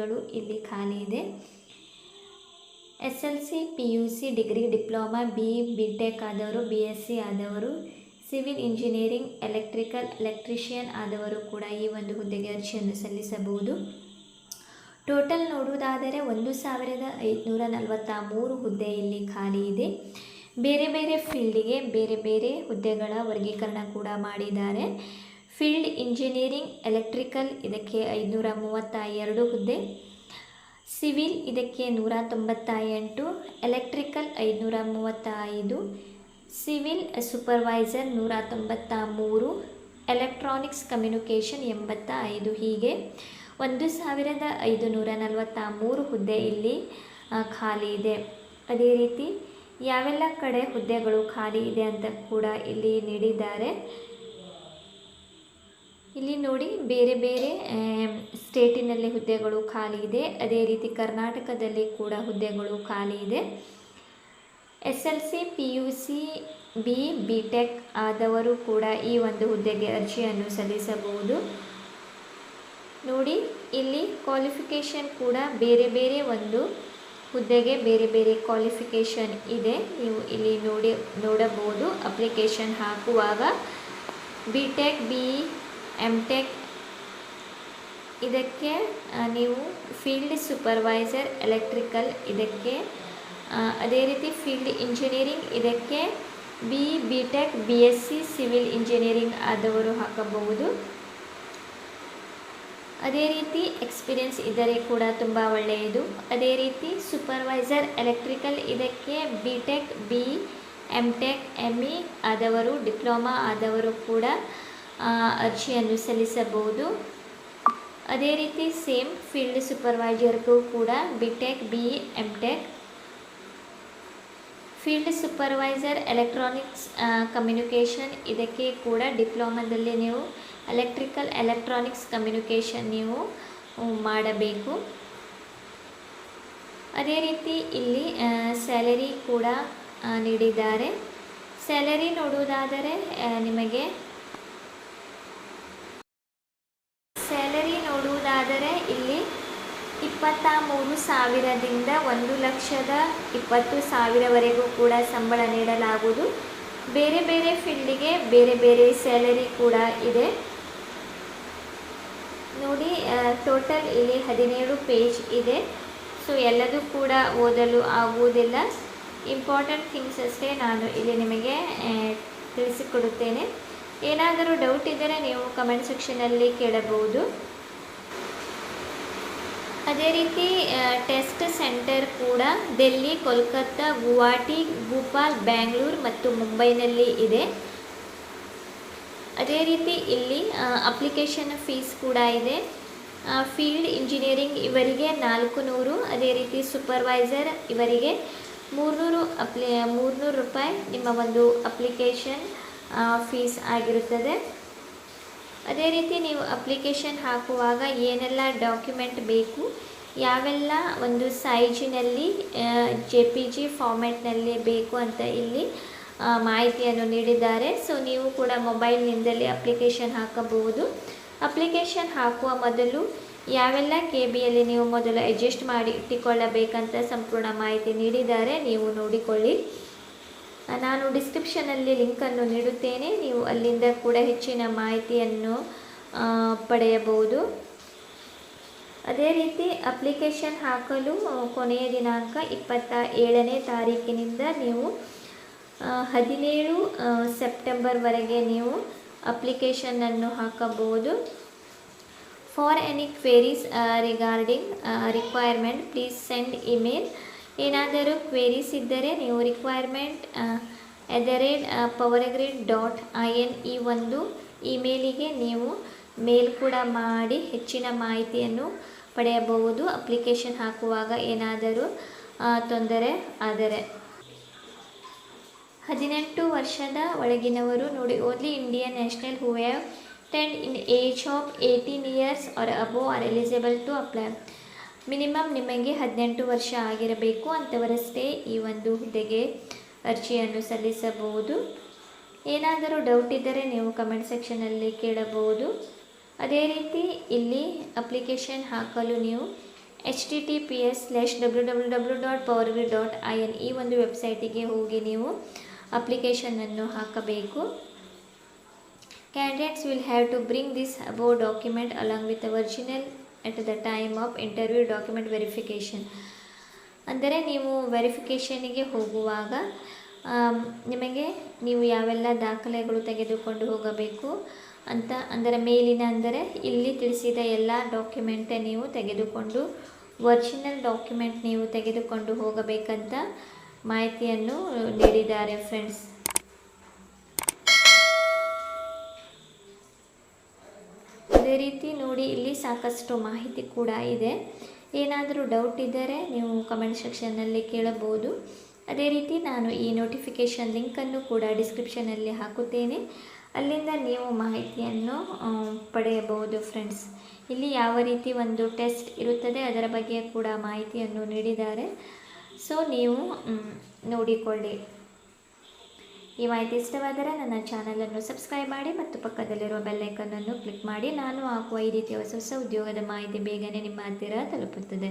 ಗಳು ಇಲ್ಲಿ ಖಾಲಿ ಇದೆ. S L C, P C, degree diploma, B B tech ಆದವರು, ಬಿ ಎಸ್ ಸಿ ಆದವರು, ಸಿವಿಲ್ ಇಂಜಿನಿಯರಿಂಗ್, ಎಲೆಕ್ಟ್ರಿಕಲ್, ಎಲೆಕ್ಟ್ರಿಷಿಯನ್ ಆದವರು ಕೂಡ ಈ ಒಂದು ಹುದ್ದೆಗೆ ಅರ್ಜಿಯನ್ನು ಸಲ್ಲಿಸಬಹುದು. ಟೋಟಲ್ ನೋಡುವುದಾದರೆ ಒಂದು ಸಾವಿರದ ಐದುನೂರ ನಲವತ್ತ ಮೂರು ಹುದ್ದೆ ಇಲ್ಲಿ ಖಾಲಿ ಇದೆ. ಬೇರೆ ಬೇರೆ ಫೀಲ್ಡಿಗೆ ಬೇರೆ ಬೇರೆ ಹುದ್ದೆಗಳ ವರ್ಗೀಕರಣ ಕೂಡ ಮಾಡಿದ್ದಾರೆ. ಫೀಲ್ಡ್ ಇಂಜಿನಿಯರಿಂಗ್, ಎಲೆಕ್ಟ್ರಿಕಲ್ ಇದಕ್ಕೆ ಐದುನೂರ ಮೂವತ್ತ ಎರಡು ಹುದ್ದೆ, ಸಿವಿಲ್ ಇದಕ್ಕೆ ನೂರ ತೊಂಬತ್ತ ಎಂಟು ಎಲೆಕ್ಟ್ರಿಕಲ್ ಐದುನೂರ ಮೂವತ್ತ ಐದು ಸಿವಿಲ್ ಸೂಪರ್ವೈಸರ್ ನೂರ ತೊಂಬತ್ತ ಮೂರು ಎಲೆಕ್ಟ್ರಾನಿಕ್ಸ್ ಕಮ್ಯುನಿಕೇಷನ್ ಎಂಬತ್ತ ಐದು ಹೀಗೆ ಒಂದು ಸಾವಿರದ ಐದು ನೂರ ನಲವತ್ತ ಮೂರು ಹುದ್ದೆ ಇಲ್ಲಿ ಖಾಲಿ ಇದೆ. ಅದೇ ರೀತಿ ಯಾವೆಲ್ಲ ಕಡೆ ಹುದ್ದೆಗಳು ಖಾಲಿ ಇದೆ ಅಂತ ಕೂಡ ಇಲ್ಲಿ ನೀಡಿದ್ದಾರೆ. ಇಲ್ಲಿ ನೋಡಿ ಬೇರೆ ಬೇರೆ ಸ್ಟೇಟಿನಲ್ಲಿ ಹುದ್ದೆಗಳು ಖಾಲಿ ಇದೆ. ಅದೇ ರೀತಿ ಕರ್ನಾಟಕದಲ್ಲಿ ಕೂಡ ಹುದ್ದೆಗಳು ಖಾಲಿ ಇದೆ. S L C, P U C, B B tech ಆದವರು ಕೂಡ ಈ ಒಂದು ಹುದ್ದೆಗೆ ಅರ್ಜಿಯನ್ನು ಸಲ್ಲಿಸಬಹುದು. ನೋಡಿ, ಇಲ್ಲಿ ಕ್ವಾಲಿಫಿಕೇಷನ್ ಕೂಡ ಬೇರೆ ಬೇರೆ ಒಂದು ಹುದ್ದೆಗೆ ಬೇರೆ ಬೇರೆ ಕ್ವಾಲಿಫಿಕೇಷನ್ ಇದೆ. ನೀವು ಇಲ್ಲಿ ನೋಡಿ, ನೋಡಬಹುದು. ಅಪ್ಲಿಕೇಶನ್ ಹಾಕುವಾಗ ಬಿ ಟೆಕ್, ಬಿ ಟೆಕ್ ಇದಕ್ಕೆ ನೀವು ಫೀಲ್ಡ್ ಸೂಪರ್ವೈಸರ್ ಎಲೆಕ್ಟ್ರಿಕಲ್ ಇದಕ್ಕೆ ಅದೇ ರೀತಿ ಫೀಲ್ಡ್ ಇಂಜಿನಿಯರಿಂಗ್ ಇದಕ್ಕೆ B B tech B S C civil engineering ಆದವರು ಹಾಕಬಹುದು. ಅದೇ ರೀತಿ ಎಕ್ಸ್ಪೀರಿಯನ್ಸ್ ಇದ್ದರೆ ಕೂಡ ತುಂಬ ಒಳ್ಳೆಯದು. ಅದೇ ರೀತಿ ಸೂಪರ್ವೈಸರ್ ಎಲೆಕ್ಟ್ರಿಕಲ್ ಇದಕ್ಕೆ B tech B M tech M E ಆದವರು ಡಿಪ್ಲೊಮಾ ಆದವರು ಕೂಡ ಅರ್ಜಿಯನ್ನು ಸಲ್ಲಿಸಬಹುದು. ಅದೇ ರೀತಿ ಸೇಮ್ ಫೀಲ್ಡ್ ಸೂಪರ್ವೈಸರ್ಗೂ ಕೂಡ B tech B M tech field supervisor electronics communication, ಇದಕ್ಕೆ ಕೂಡ ಡಿಪ್ಲೊಮಾದಲ್ಲಿ ನೀವು ಎಲೆಕ್ಟ್ರಿಕಲ್ ಎಲೆಕ್ಟ್ರಾನಿಕ್ಸ್ ಕಮ್ಯುನಿಕೇಷನ್ ನೀವು ಮಾಡಬೇಕು. ಅದೇ ರೀತಿ ಇಲ್ಲಿ ಸ್ಯಾಲರಿ ಕೂಡ ನೀಡಿದ್ದಾರೆ. ಸ್ಯಾಲರಿ ನೋಡುವುದಾದರೆ ನಿಮಗೆ ಸ್ಯಾಲರಿ ನೋಡುವುದಾದರೆ ಇಲ್ಲಿ ಇಪ್ಪತ್ತ ಮೂರು ಸಾವಿರದಿಂದ ಒಂದು ಲಕ್ಷದ ಇಪ್ಪತ್ತು ಸಾವಿರವರೆಗೂ ಕೂಡ ಸಂಬಳ ನೀಡಲಾಗುವುದು. ಬೇರೆ ಬೇರೆ ಫೀಲ್ಡಿಗೆ ಬೇರೆ ಬೇರೆ ಸ್ಯಾಲರಿ ಕೂಡ ಇದೆ. ನೋಡಿ ಟೋಟಲ್ ಇಲ್ಲಿ ಹದಿನೇಳು ಪೇಜ್ ಇದೆ. ಸೊ, ಎಲ್ಲದೂ ಕೂಡ ಓದಲು ಆಗುವುದಿಲ್ಲ. ಇಂಪಾರ್ಟೆಂಟ್ ಥಿಂಗ್ಸ್ ಅಷ್ಟೇ ನಾನು ಇಲ್ಲಿ ನಿಮಗೆ ತಿಳಿಸಿಕೊಡುತ್ತೇನೆ. ಏನಾದರೂ ಡೌಟ್ ಇದ್ದರೆ ನೀವು ಕಮೆಂಟ್ ಸೆಕ್ಷನಲ್ಲಿ ಕೇಳಬಹುದು. ಅದೇ ರೀತಿ ಟೆಸ್ಟ್ ಸೆಂಟರ್ ಕೂಡ ಡೆಲ್ಲಿ ಕೋಲ್ಕತ್ತಾ, ಗುವಾಹಟಿ, ಭೂಪಾಲ್, ಬ್ಯಾಂಗ್ಳೂರು ಮತ್ತು ಮುಂಬೈನಲ್ಲಿ ಇದೆ. ಅದೇ ರೀತಿ ಇಲ್ಲಿ ಅಪ್ಲಿಕೇಶನ್ ಫೀಸ್ ಕೂಡ ಇದೆ. ಫೀಲ್ಡ್ ಇಂಜಿನಿಯರಿಂಗ್ ಇವರಿಗೆ ನಾಲ್ಕು ನೂರು, ಅದೇ ರೀತಿ ಸೂಪರ್ವೈಸರ್ ಇವರಿಗೆ ಮೂರುನೂರು ಅಪ್ಲಿ ಮೂರುನೂರು ರೂಪಾಯಿ ನಿಮ್ಮ ಒಂದು ಅಪ್ಲಿಕೇಶನ್ ಫೀಸ್ ಆಗಿರುತ್ತದೆ. ಅದೇ ರೀತಿ ನೀವು ಅಪ್ಲಿಕೇಶನ್ ಹಾಕುವಾಗ ಏನೆಲ್ಲ ಡಾಕ್ಯುಮೆಂಟ್ ಬೇಕು, ಯಾವೆಲ್ಲ ಒಂದು ಸೈಜಿನಲ್ಲಿ ಜೆ ಪಿ ಜಿ ಫಾರ್ಮೆಟ್ನಲ್ಲಿ ಬೇಕು ಅಂತ ಇಲ್ಲಿ ಮಾಹಿತಿಯನ್ನು ನೀಡಿದ್ದಾರೆ. ಸೊ ನೀವು ಕೂಡ ಮೊಬೈಲ್ನಿಂದಲೇ ಅಪ್ಲಿಕೇಶನ್ ಹಾಕಬಹುದು. ಅಪ್ಲಿಕೇಶನ್ ಹಾಕುವ ಮೊದಲು ಯಾವೆಲ್ಲ ಕೆ ಬಿಯಲ್ಲಿ ನೀವು ಮೊದಲು ಅಡ್ಜಸ್ಟ್ ಮಾಡಿ ಇಟ್ಟುಕೊಳ್ಳಬೇಕಂತ ಸಂಪೂರ್ಣ ಮಾಹಿತಿ ನೀಡಿದ್ದಾರೆ. ನೀವು ನೋಡಿಕೊಳ್ಳಿ. ನಾನು ಡಿಸ್ಕ್ರಿಪ್ಷನಲ್ಲಿ ಲಿಂಕನ್ನು ನೀಡುತ್ತೇನೆ. ನೀವು ಅಲ್ಲಿಂದ ಕೂಡ ಹೆಚ್ಚಿನ ಮಾಹಿತಿಯನ್ನು ಪಡೆಯಬಹುದು. ಅದೇ ರೀತಿ ಅಪ್ಲಿಕೇಶನ್ ಹಾಕಲು ಕೊನೆಯ ದಿನಾಂಕ ಇಪ್ಪತ್ತ ಏಳನೇ ತಾರೀಕಿನಿಂದ ನೀವು ಹದಿನೇಳು ಸೆಪ್ಟೆಂಬರ್ವರೆಗೆ ನೀವು ಅಪ್ಲಿಕೇಶನನ್ನು ಹಾಕಬಹುದು. For any queries regarding requirement please send email ಏನಾದರೂ ಕ್ವೇರೀಸ್ ಇದ್ದರೆ ನೀವು requirement at the rate power grid dot I N ಈ ಒಂದು ಇಮೇಲಿಗೆ ನೀವು ಮೇಲ್ ಕೂಡ ಮಾಡಿ ಹೆಚ್ಚಿನ ಮಾಹಿತಿಯನ್ನು ಪಡೆಯಬಹುದು. ಅಪ್ಲಿಕೇಶನ್ ಹಾಕುವಾಗ ಏನಾದರೂ ತೊಂದರೆ ಆದರೆ. ಹದಿನೆಂಟು ವರ್ಷದ ಒಳಗಿನವರು ನೋಡಿ only Indian national who have ten in age of eighteen years are above are eligible to apply minimum ನಿಮಗೆ ಹದಿನೆಂಟು ವರ್ಷ ಆಗಿರಬೇಕು ಅಂಥವರಷ್ಟೇ ಈ ಒಂದು ಹುದ್ದೆಗೆ ಅರ್ಜಿಯನ್ನು ಸಲ್ಲಿಸಬಹುದು. ಏನಾದರೂ ಡೌಟ್ ಇದ್ದರೆ ನೀವು ಕಮೆಂಟ್ ಸೆಕ್ಷನಲ್ಲಿ ಕೇಳಬಹುದು. ಅದೇ ರೀತಿ ಇಲ್ಲಿ ಅಪ್ಲಿಕೇಶನ್ ಹಾಕಲು ನೀವು H T T P S slash W W W dot power V dot I N ಈ ಒಂದು ವೆಬ್ಸೈಟಿಗೆ ಹೋಗಿ ನೀವು ಅಪ್ಲಿಕೇಶನನ್ನು ಹಾಕಬೇಕು. Candidates will have to bring this above document along with original at the time of interview document verification ಅಂದರೆ ನೀವು ವೆರಿಫಿಕೇಷನಿಗೆ ಹೋಗುವಾಗ ನಿಮಗೆ ನೀವು ಯಾವೆಲ್ಲ ದಾಖಲೆಗಳು ತೆಗೆದುಕೊಂಡು ಹೋಗಬೇಕು ಅಂತ, ಅಂದರೆ ಮೇಲಿನ ಅಂದರೆ ಇಲ್ಲಿ ತಿಳಿಸಿದ ಎಲ್ಲ ಡಾಕ್ಯುಮೆಂಟ್ ನೀವು ತೆಗೆದುಕೊಂಡು ಒರಿಜಿನಲ್ ಡಾಕ್ಯುಮೆಂಟ್ ನೀವು ತೆಗೆದುಕೊಂಡು ಹೋಗಬೇಕಂತ ಮಾಹಿತಿಯನ್ನು ನೀಡಿದ್ದಾರೆ ಫ್ರೆಂಡ್ಸ್ ಅದೇ ರೀತಿ ನೋಡಿ, ಇಲ್ಲಿ ಸಾಕಷ್ಟು ಮಾಹಿತಿ ಕೂಡ ಇದೆ. ಏನಾದರೂ ಡೌಟ್ ಇದ್ದರೆ ನೀವು ಕಮೆಂಟ್ ಸೆಕ್ಷನ್ನಲ್ಲಿ ಕೇಳಬಹುದು. ಅದೇ ರೀತಿ ನಾನು ಈ ನೋಟಿಫಿಕೇಷನ್ ಲಿಂಕನ್ನು ಕೂಡ ಡಿಸ್ಕ್ರಿಪ್ಷನಲ್ಲಿ ಹಾಕುತ್ತೇನೆ. ಅಲ್ಲಿಂದ ನೀವು ಮಾಹಿತಿಯನ್ನು ಪಡೆಯಬಹುದು ಫ್ರೆಂಡ್ಸ್ ಇಲ್ಲಿ ಯಾವ ರೀತಿ ಒಂದು ಟೆಸ್ಟ್ ಇರುತ್ತದೆ, ಅದರ ಬಗ್ಗೆ ಕೂಡ ಮಾಹಿತಿಯನ್ನು ನೀಡಿದ್ದಾರೆ. ಸೊ ನೀವು ನೋಡಿಕೊಳ್ಳಿ. ಈ ಮಾಹಿತಿ ಇಷ್ಟವಾದರೆ ನನ್ನ ಚಾನಲನ್ನು ಸಬ್ಸ್ಕ್ರೈಬ್ ಮಾಡಿ ಮತ್ತು ಪಕ್ಕದಲ್ಲಿರುವ ಬೆಲ್ಲೈಕನ್ನನ್ನು ಕ್ಲಿಕ್ ಮಾಡಿ. ನಾನು ಹಾಕುವ ಈ ರೀತಿಯ ಹೊಸ ಹೊಸ ಉದ್ಯೋಗದ ಮಾಹಿತಿ ಬೇಗನೆ ನಿಮ್ಮ ಹತ್ತಿರ ತಲುಪುತ್ತದೆ.